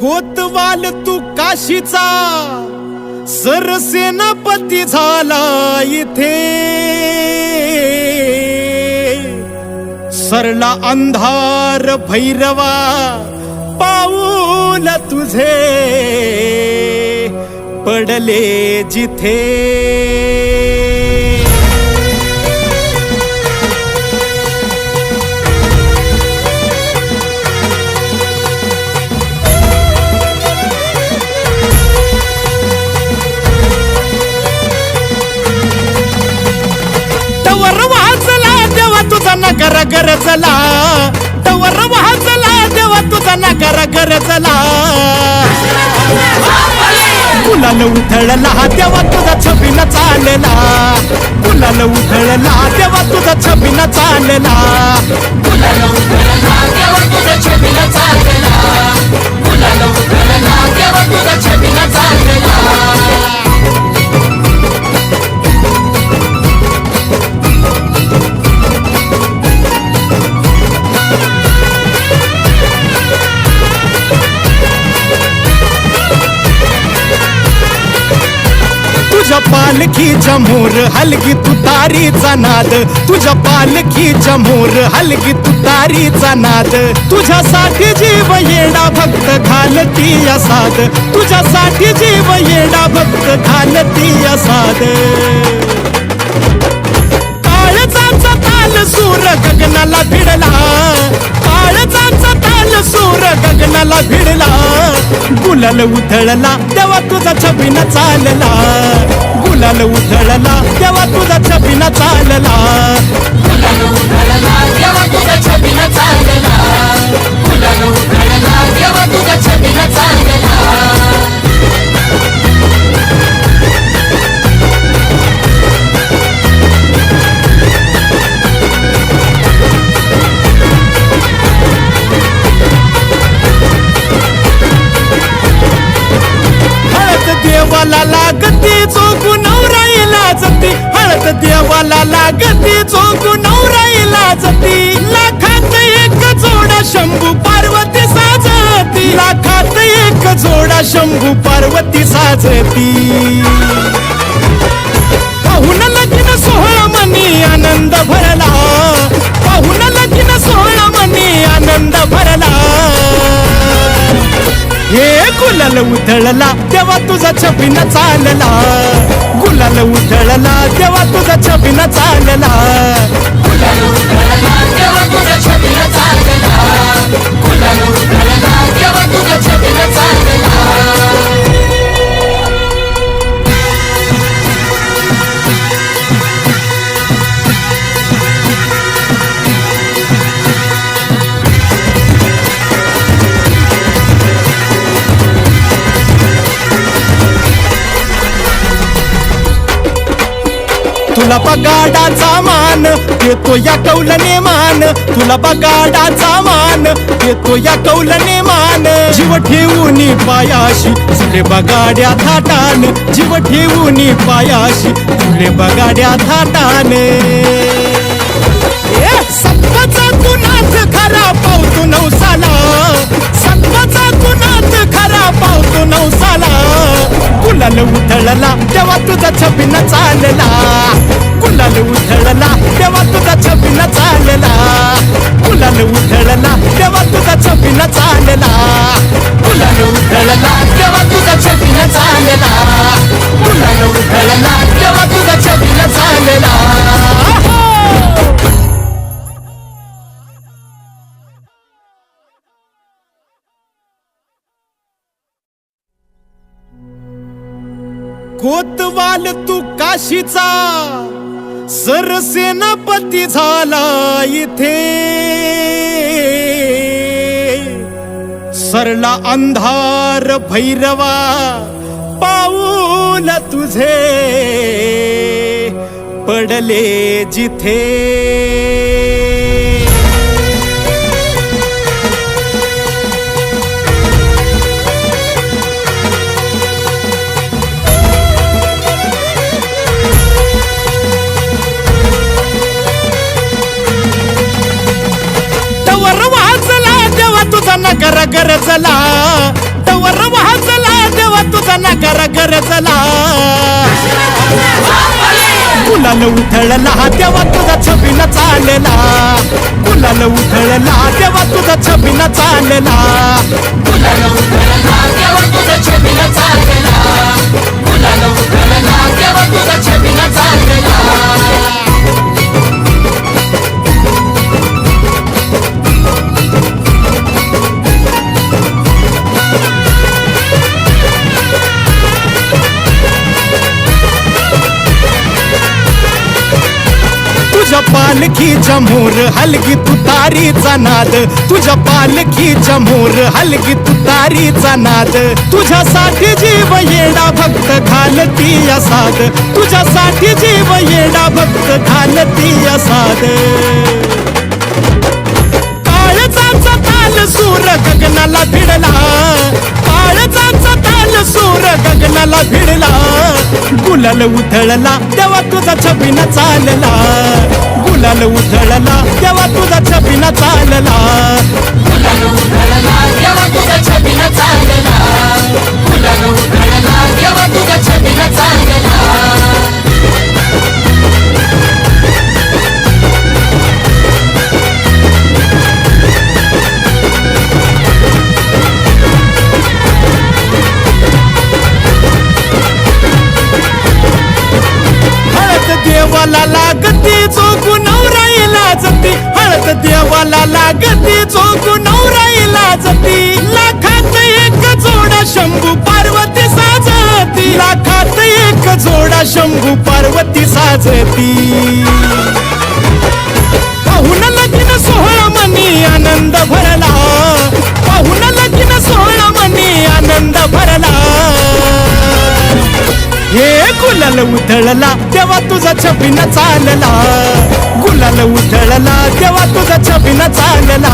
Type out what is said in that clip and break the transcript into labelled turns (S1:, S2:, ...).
S1: कोतवाल तू काशीचा. सरसेनापती झाला इथे. सरला अंधार भैरवा पाऊल तुझे पडले जिथे. चला तवर वाचला देवा तुझा नगर गरजला. फुलाला उधळला देवा तुझा छबीला चालला. फुलाला उधळला देवा तुझा छबीला चालला.
S2: मुलानं उथळला तेव्हा तुझा छबीला चालला. मुलाला उधळला तेव्हा तुझा छबीला चालला.
S1: तुझ्या पालखीच्या मोर हलगी तुतारीचा नाद तुझ्या पालखीच्या मोर हलगी तुतारीचा नाद तुझ्यासाठी जीव येडा भक्त घालती असाद. तुझ्यासाठी जीव येडा भक्त घालती असाद. साध काळजाचा ताल सूर गगनाला भिडला. काळजाचा ताल सूर गगनाला भिडला. गुलाल उधळला तेव्हा तुझा छबीनं चालला. गुलाल उधळला तेव्हा तुझा छबिना चालला.
S2: मुलाला उधळला तेव्हा तुझा छबीला चालला.
S1: हळद देवाला लागती चोकू नवराईला जती. लाखात एक जोडा शंभू पार्वती साजती. लाखात एक जोडा शंभू पार्वती साजती. पाहुन लग्न सोहळा मनी आनंद भर. गुलाल उधळला तेव्हा तुझा छबिना चालला. गुलाल उधळला तेव्हा तुझा छबिना चालला.
S2: गुलाल उधळला तेव्हा तुझा छबीला चालला.
S1: तुला बगाडाचा मान देतो या कौलने मान. तुला बगाडाचा मान देतो या कौलने मान. जीव ठेवून पायाशी तुले बगाड्या थाटान. जीव ठेवून पायाशी तुले बगाड्या थाटान. सत्वाचा गुणात खरा पावतो नवसाला? सत्वाचा गुणात खरा पावतो नवसाला? गुलाल उधळला तेव्हा तुझा छबीन चालला. काल तू काशीचा सरसेनापती झाला इथे. सरला अंधार भैरवा पाऊल तुझे पडले जिथे. नगर घर चला. तवर वाहचला देव तुझा नगर घर चला. कुलाल उथळला तेव्हा तुझा छबीन चालला.
S2: कुलाल उथळला तेव्हा तुझा छबीन चालला. कुलाल उथळला
S1: पालखी पालखीच्या हलगी तुतारीचा नाद तुझ्या पालखी मोर हलगी तुतारीचा नाद तुझ्यासाठी जीव येडा भक्त घालती असाद. तुझ्यासाठी जीव येडा भक्त घालती असाद. काळजाचा ताल सूर गगनाला भिडला. काळजाचा ताल सूर गगनाला भिडला. गुलाल उधळला तेव्हा तुझा छबिना चालला. गुलाल उधळला तेव्हा तुझा छबिना चालला. देवाला गती चोकू नवराईला जती. लाखात एक जोडा शंभू पार्वती साजती. लाखात एक जोडा शंभू पार्वती साजती. पाहुन लगीन सोहळा मनी आनंद भरला. पाहुन लगीन सोहळा मनी आनंद भरला. हे गुलाल उधळला तेव्हा तुझा छपीन चालला. फुलाल उधळला तेव्हा तुझा छबिना चालला